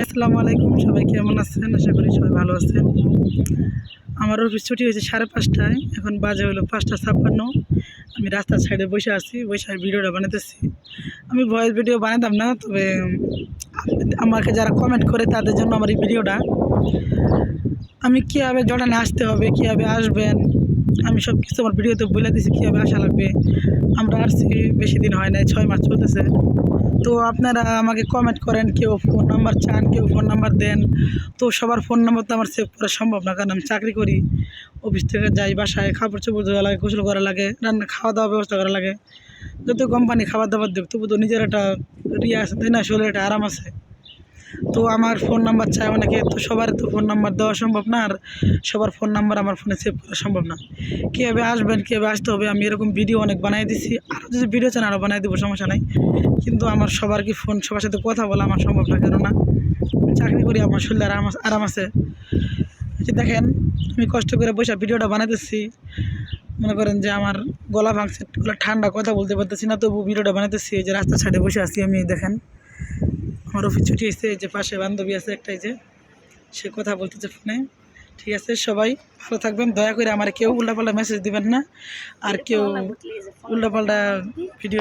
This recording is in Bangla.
আসসালামু আলাইকুম। সবাই কেমন আছেন? আশা করি সবাই ভালো আছেন। আমার অফিস ছুটি হয়েছে সাড়ে পাঁচটায়। এখন বাজে হলো পাঁচটা ছাপ্পান্ন। আমি রাস্তার সাইডে বসে আছি, বসে ভিডিওটা বানাতেছি। আমি ভয়েস ভিডিও বানাতাম না, তবে আমাকে যারা কমেন্ট করে তাদের জন্য আমার এই ভিডিওটা। আমি কীভাবে জর্ডানে আসতে হবে, কীভাবে আসবেন? আমি সব কিছু আমার ভিডিওতে বলে দিছি, কীভাবে আসা লাগবে? আমরা আসছি, বেশি দিন হয় নাই, ছয় মাস চলতেছে। তো আপনারা আমাকে কমেন্ট করেন, কেউ ফোন নাম্বার চান, কেউ ফোন নাম্বার দেন। তো সবার ফোন নাম্বার তো আমার সেভ করা সম্ভব না, কারণ আমি চাকরি করি। অফিস থেকে যাই বাসায়, খাবার চোপড় ধোয়া লাগে, গোসল করা লাগে, রান্না খাওয়া দাওয়া ব্যবস্থা করা লাগে। যত কোম্পানি খাবার দাবার দেবে তবু তো নিজের একটা রিয়া আছে, তাই না? একটা আরাম আছে। তো আমার ফোন নাম্বার চাই অনেকে, তো সবার তো ফোন নাম্বার দেওয়া সম্ভব না, আর সবার ফোন নাম্বার আমার ফোনে সেভ করা সম্ভব না। কীভাবে আসবেন, কীভাবে আসতে হবে, আমি এরকম ভিডিও অনেক বানিয়ে দিছি আরও যদি ভিডিও চান আরও বানিয়ে দেবো, সমস্যা নাই। কিন্তু আমার সবার কি ফোন সবার সাথে কথা বলা আমার সম্ভব না, কেননা চাকরি করি, আমার শরীরে আরাম আরাম আছে। দেখেন, আমি কষ্ট করে বসে ভিডিওটা বানাতেছি মনে করেন যে আমার গলা ভাঙছে, গলা ঠান্ডা কথা বলতে পারতেছি না তবু ভিডিওটা বানাতেছি যে রাস্তার সাইডে বসে আছি আমি, দেখেন। আমার অফিস ছুটি হয়েছে যে পাশে বান্ধবী আছে একটাই যে সে কথা বলতেছে ফোনে। ঠিক আছে সবাই ভালো থাকবেন। দয়া করে আমার কেউ উল্টাপাল্টা মেসেজ দিবেন না। আর কেউ উল্টাপাল্টা ভিডিও